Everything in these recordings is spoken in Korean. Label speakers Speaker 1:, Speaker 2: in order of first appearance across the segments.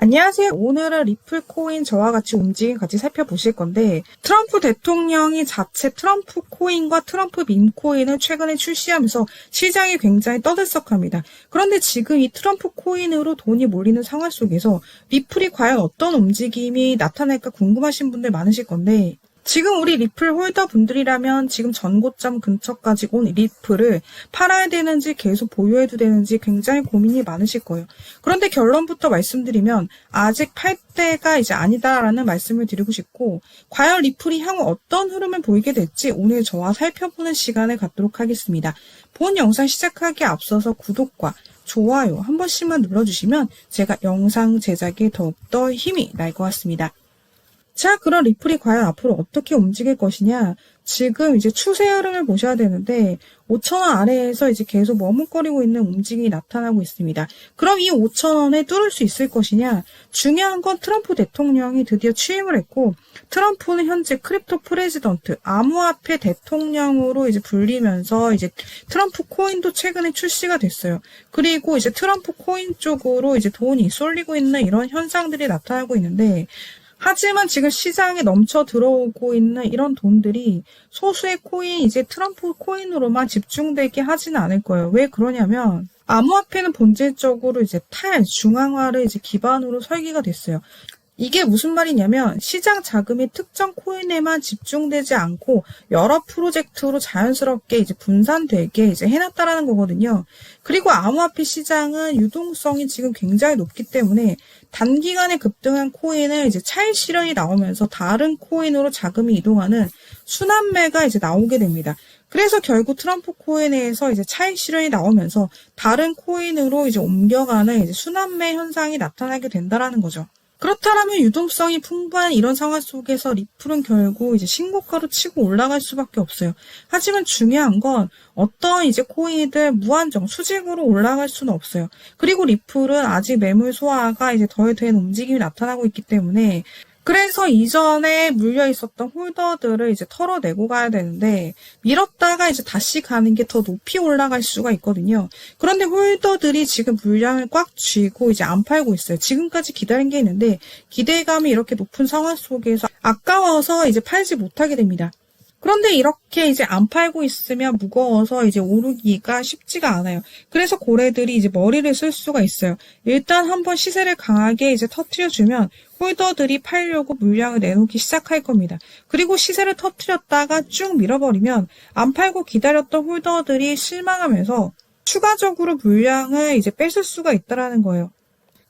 Speaker 1: 안녕하세요. 오늘은 리플 코인 저와 같이 움직임 같이 살펴보실 건데 트럼프 대통령이 자체 트럼프 코인과 트럼프 밈 코인을 최근에 출시하면서 시장이 굉장히 떠들썩합니다. 그런데 지금 이 트럼프 코인으로 돈이 몰리는 상황 속에서 리플이 과연 어떤 움직임이 나타날까 궁금하신 분들 많으실 건데 지금 우리 리플 홀더 분들이라면 지금 전고점 근처까지 온 리플을 팔아야 되는지 계속 보유해도 되는지 굉장히 고민이 많으실 거예요. 그런데 결론부터 말씀드리면 아직 팔 때가 이제 아니다라는 말씀을 드리고 싶고 과연 리플이 향후 어떤 흐름을 보이게 될지 오늘 저와 살펴보는 시간을 갖도록 하겠습니다. 본 영상 시작하기에 앞서서 구독과 좋아요 한 번씩만 눌러주시면 제가 영상 제작에 더욱더 힘이 날 것 같습니다. 자, 그럼 리플이 과연 앞으로 어떻게 움직일 것이냐? 지금 이제 추세 흐름을 보셔야 되는데 5천원 아래에서 이제 계속 머뭇거리고 있는 움직임이 나타나고 있습니다. 그럼 이 5천원에 뚫을 수 있을 것이냐? 중요한 건 트럼프 대통령이 드디어 취임을 했고 트럼프는 현재 크립토 프레지던트 암호화폐 대통령으로 이제 불리면서 이제 트럼프 코인도 최근에 출시가 됐어요. 그리고 이제 트럼프 코인 쪽으로 이제 돈이 쏠리고 있는 이런 현상들이 나타나고 있는데 하지만 지금 시장에 넘쳐 들어오고 있는 이런 돈들이 소수의 코인, 이제 트럼프 코인으로만 집중되게 하지는 않을 거예요. 왜 그러냐면, 암호화폐는 본질적으로 이제 탈, 중앙화를 이제 기반으로 설계가 됐어요. 이게 무슨 말이냐면 시장 자금이 특정 코인에만 집중되지 않고 여러 프로젝트로 자연스럽게 이제 분산되게 이제 해놨다라는 거거든요. 그리고 암호화폐 시장은 유동성이 지금 굉장히 높기 때문에 단기간에 급등한 코인을 이제 차익 실현이 나오면서 다른 코인으로 자금이 이동하는 순환매가 이제 나오게 됩니다. 그래서 결국 트럼프 코인에서 이제 차익 실현이 나오면서 다른 코인으로 이제 옮겨가는 이제 순환매 현상이 나타나게 된다라는 거죠. 그렇다면 유동성이 풍부한 이런 상황 속에서 리플은 결국 이제 신고가로 치고 올라갈 수밖에 없어요. 하지만 중요한 건 어떤 이제 코인들 무한정 수직으로 올라갈 수는 없어요. 그리고 리플은 아직 매물 소화가 이제 덜된 움직임이 나타나고 있기 때문에 그래서 이전에 물려 있었던 홀더들을 이제 털어내고 가야 되는데 밀었다가 이제 다시 가는 게 더 높이 올라갈 수가 있거든요. 그런데 홀더들이 지금 물량을 꽉 쥐고 이제 안 팔고 있어요. 지금까지 기다린 게 있는데 기대감이 이렇게 높은 상황 속에서 아까워서 이제 팔지 못하게 됩니다. 그런데 이렇게 이제 안 팔고 있으면 무거워서 이제 오르기가 쉽지가 않아요. 그래서 고래들이 이제 머리를 쓸 수가 있어요. 일단 한번 시세를 강하게 이제 터트려주면 홀더들이 팔려고 물량을 내놓기 시작할 겁니다. 그리고 시세를 터트렸다가 쭉 밀어버리면 안 팔고 기다렸던 홀더들이 실망하면서 추가적으로 물량을 이제 뺏을 수가 있다라는 거예요.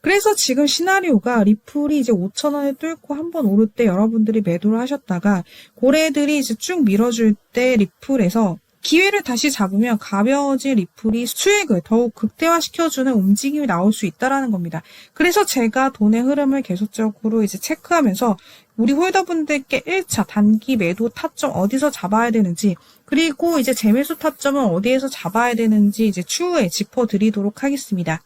Speaker 1: 그래서 지금 시나리오가 리플이 이제 5천원을 뚫고 한 번 오를 때 여러분들이 매도를 하셨다가 고래들이 이제 쭉 밀어줄 때 리플에서 기회를 다시 잡으면 가벼워진 리플이 수익을 더욱 극대화시켜주는 움직임이 나올 수 있다라는 겁니다. 그래서 제가 돈의 흐름을 계속적으로 이제 체크하면서 우리 홀더분들께 1차 단기 매도 타점 어디서 잡아야 되는지 그리고 이제 재매수 타점은 어디에서 잡아야 되는지 이제 추후에 짚어드리도록 하겠습니다.